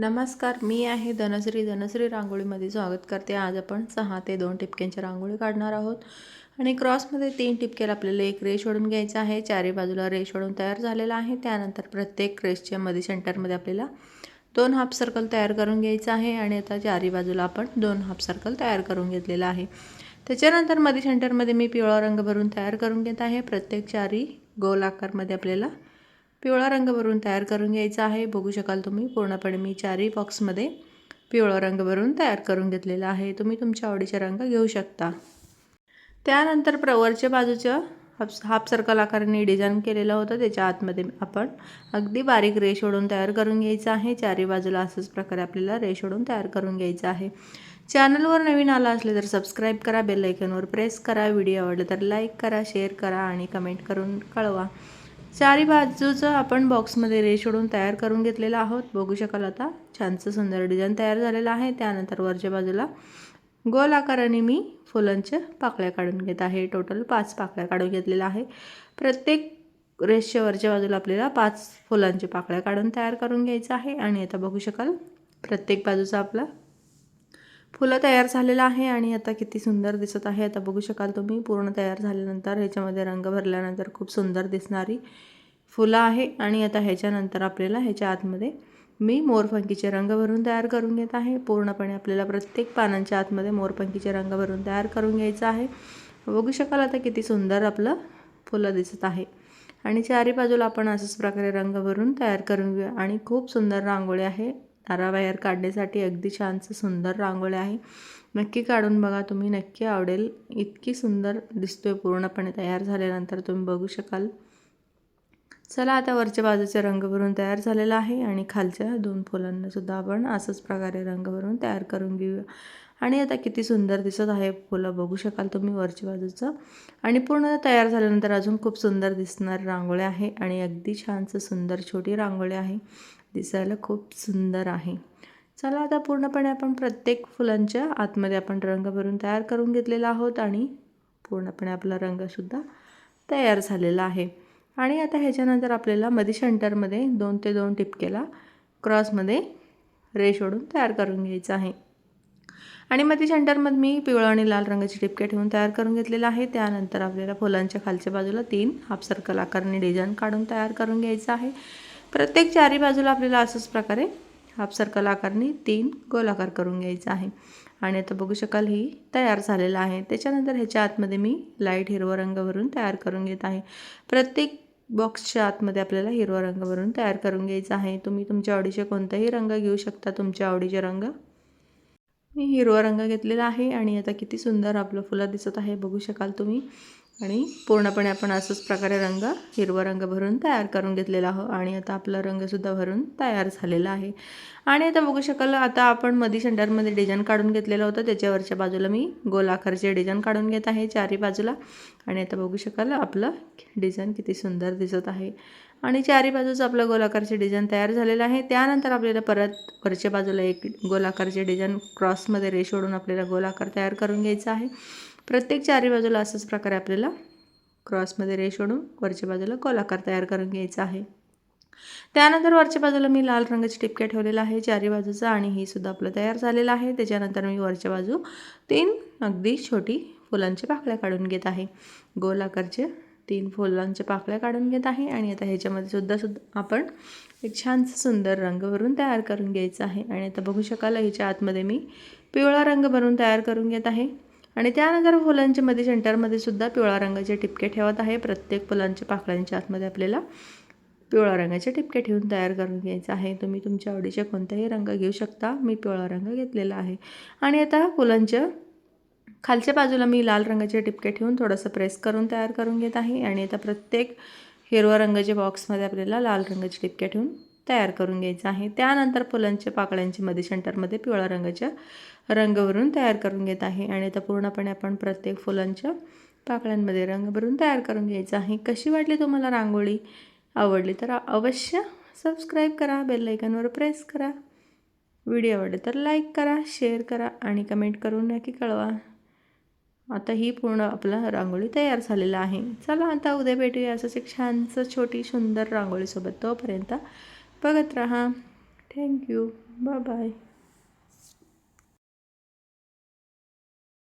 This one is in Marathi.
नमस्कार मी आहे धनश्री. धनश्री रांगोळीमध्ये स्वागत करते. आज आपण सहा ते दोन टिपक्यांची रांगोळी काढणार आहोत. आणि क्रॉसमध्ये तीन टिपक्याला आपल्याला एक रेश ओढून घ्यायचं आहे. चारी बाजूला रेश ओढून तयार झालेला आहे. त्यानंतर प्रत्येक रेशच्या मध्ये सेंटरमध्ये आपल्याला दोन हाफ सर्कल तयार करून घ्यायचं आहे. आणि आता चारी बाजूला आपण दोन हाफ सर्कल तयार करून घेतलेलं आहे. त्याच्यानंतरमध्ये सेंटरमध्ये मी पिवळा रंग भरून तयार करून घेत आहे. प्रत्येक चारी गोल आकारमध्ये आपल्याला पिवळा रंग भरून तयार करून घ्यायचा आहे. बघू शकाल तुम्ही. पूर्णपणे मी चारही बॉक्समध्ये पिवळा रंग भरून तयार करून घेतलेला आहे. तुम्ही तुमच्या आवडीचे रंग घेऊ शकता. त्यानंतर प्रवरच्या बाजूचं हाफ हाफ सर्कल आकाराने डिझाईन केलेलं होतं. त्याच्या आतमध्ये आपण अगदी बारीक रेश ओढून तयार करून घ्यायचं आहे. चारी बाजूला असंच प्रकारे आपल्याला रेश ओढून तयार करून घ्यायचं आहे. चॅनलवर नवीन आला असले तर सबस्क्राईब करा. बेल आयकनवर प्रेस करा. व्हिडिओ आवडला तर लाईक करा शेअर करा आणि कमेंट करून कळवा. चारी बाजूचं आपण बॉक्समध्ये रेश ओढून तयार करून घेतलेलं आहोत. बघू शकाल आता. छानसं सुंदर डिझाईन तयार झालेलं आहे. त्यानंतर वरच्या बाजूला गोल आकाराने मी फुलांच्या पाकळ्या काढून घेत आहे. टोटल पाच पाकळ्या काढून घेतलेल्या आहे. प्रत्येक रेशच्या वरच्या बाजूला आपल्याला पाच फुलांच्या पाकळ्या काढून तयार करून घ्यायचं आहे. आणि आता बघू शकाल प्रत्येक बाजूचा आपला फुलं तयार झालेलं आहे आणि आता किती सुंदर दिसत आहे. आता बघू शकाल तुम्ही पूर्ण तयार झाल्यानंतर ह्याच्यामध्ये रंग भरल्यानंतर खूप सुंदर दिसणारी फुलं आहे. आणि आता ह्याच्यानंतर आपल्याला ह्याच्या आतमध्ये मी मोरपंखीचे रंग भरून तयार करून घेत आहे. पूर्णपणे आपल्याला प्रत्येक पानांच्या आतमध्ये मोरपंखीचे रंग भरून तयार करून घ्यायचं आहे. बघू शकाल आता किती सुंदर आपलं फुलं दिसत आहे. आणि चारी बाजूला आपण असंच प्रकारे रंग भरून तयार करून घेऊया. आणि खूप सुंदर रांगोळी आहे. ताराबाहेर काढण्यासाठी अगदी छानसं सुंदर रांगोळी आहे. नक्की काढून बघा तुम्ही नक्की आवडेल. इतकी सुंदर दिसतोय पूर्णपणे तयार झाल्यानंतर तुम्ही बघू शकाल. चला आता वरच्या बाजूचे रंग भरून तयार झालेला आहे आणि खालच्या दोन फुलांनासुद्धा आपण असंच प्रकारे रंग भरून तयार करून घेऊया. आणि आता किती सुंदर दिसत आहे फुलं बघू शकाल तुम्ही वरच्या बाजूचं. आणि पूर्ण तयार झाल्यानंतर अजून खूप सुंदर दिसणार रांगोळी आहे आणि अगदी छानसं सुंदर छोटी रांगोळी आहे. दिसायला खूप सुंदर आहे. चला आता पूर्णपणे आपण प्रत्येक फुलांच्या आतमध्ये आपण रंग भरून तयार करून घेतलेला आहोत आणि पूर्णपणे आपला रंगसुद्धा तयार झालेला आहे. आणि आता ह्याच्यानंतर आपल्याला मधी शंटरमध्ये दोन ते दोन टिपकेला क्रॉसमध्ये रेश ओढून तयार करून घ्यायचं आहे. आणि मधी शंटरमध्ये मी पिवळा आणि लाल रंगाचे टिपके ठेवून तयार करून घेतलेलं आहे. त्यानंतर आपल्याला फुलांच्या खालच्या बाजूला तीन हाफ सर्कल आकारने डिझाईन काढून तयार करून घ्यायचं आहे. प्रत्येक चारी बाजूला आपल्याला असंच प्रकारे हाफ सर्कल आकारने तीन गोलाकार करून घ्यायचा आहे. आणि आता बघू शकाल ही तयार झालेला आहे. त्याच्यानंतर ह्याच्या आतमध्ये मी लाइट हिरवा रंग भरून तयार करून घेत आहे. प्रत्येक बॉक्सच्या आतमध्ये आपल्याला हिरवा रंग भरून तयार करून घ्यायचा आहे. तुम्ही तुमच्या आवडीचे कोणताही रंग घेऊ शकता. तुमच्या आवडीचे रंग मी हिरवा रंग घेतलेला आहे. आणि आता किती सुंदर आपलं फुलं दिसत आहे. बघू शकाल तुम्ही. आणि पूर्णपणे आपण असंच प्रकारे रंग हिरवा रंग भरून तयार करून घेतलेला आहो आणि आता आपला रंगसुद्धा भरून तयार झालेला आहे. आणि आता बघू शकाल आता आपण मधी सेंटरमध्ये डिझाईन काढून घेतलेलं होतं. त्याच्यावरच्या बाजूला मी गोल आकारचे डिझाईन काढून घेत आहे चारी बाजूला. आणि आता बघू शकाल आपलं डिझाईन किती सुंदर दिसत आहे. आणि चारी बाजूचं आपलं गोलाकारचे डिझाईन तयार झालेलं आहे. त्यानंतर आपल्याला परत वरच्या बाजूला एक गोलाकारचे डिझाईन क्रॉसमध्ये रेश ओढून आपल्याला गोलाकार तयार करून घ्यायचा आहे. प्रत्येक चारी बाजूला असंच प्रकारे आपल्याला. क्रॉसमध्ये रेश ओढून वरच्या बाजूला गोलाकार तयार करून घ्यायचा आहे. त्यानंतर वरच्या बाजूला मी लाल रंगाची टिपक्या ठेवलेला आहे. चारी बाजूचा आणि ही सुद्धा आपलं तयार झालेलं आहे. त्याच्यानंतर मी वरच्या बाजू तीन अगदी छोटी फुलांच्या पाकळ्या काढून घेत आहे. गोल आकारचे तीन फुलांच्या पाकळ्या काढून घेत आहे आणि आता ह्याच्यामध्ये सुद्धा सुद्धा आपण एक छानसं सुंदर रंग भरून तयार करून घ्यायचं आहे. आणि आता बघू शकाल ह्याच्या आतमध्ये मी पिवळा रंग भरून तयार करून घेत आहे. आणि त्यानंतर फुलांच्यामध्ये सेंटरमध्ये सुद्धा पिवळा रंगाचे टिपके ठेवत आहे. प्रत्येक फुलांच्या पाकळ्यांच्या आतमध्ये आपल्याला पिवळा रंगाचे टिपके ठेवून तयार करून घ्यायचं आहे. तुम्ही तुमच्या आवडीचे कोणताही रंग घेऊ शकता. मी पिवळा रंग घेतलेला आहे. आणि आता फुलांच्या खालच्या बाजूला मी लाल रंगाचे टिपके ठेवून थोडंसं प्रेस करून तयार करून घेत आहे. आणि आता प्रत्येक हिरव्या रंगाच्या बॉक्समध्ये आपल्याला लाल रंगाचे टिपके ठेवून तयार करून घ्यायचं आहे. त्यानंतर फुलांच्या पाकळ्यांची मध्ये सेंटरमध्ये पिवळा रंगाच्या रंग भरून तयार करून घेत आहे. आणि आता पूर्णपणे आपण प्रत्येक फुलांच्या पाकळ्यांमध्ये रंग भरून तयार करून घ्यायचं आहे. कशी वाटली तुम्हाला रांगोळी? आवडली तर अवश्य सबस्क्राईब करा बेल प्रेस करा. व्हिडिओ आवडले तर लाईक करा शेअर करा आणि कमेंट करून नक्की कळवा. आता ही पूर्ण आपला रांगोळी तयार झालेला आहे. चला आता उद्या भेटूया असंच एक छानसं छोटी सुंदर रांगोळीसोबत तोपर्यंत बघत राहा. Thank you bye bye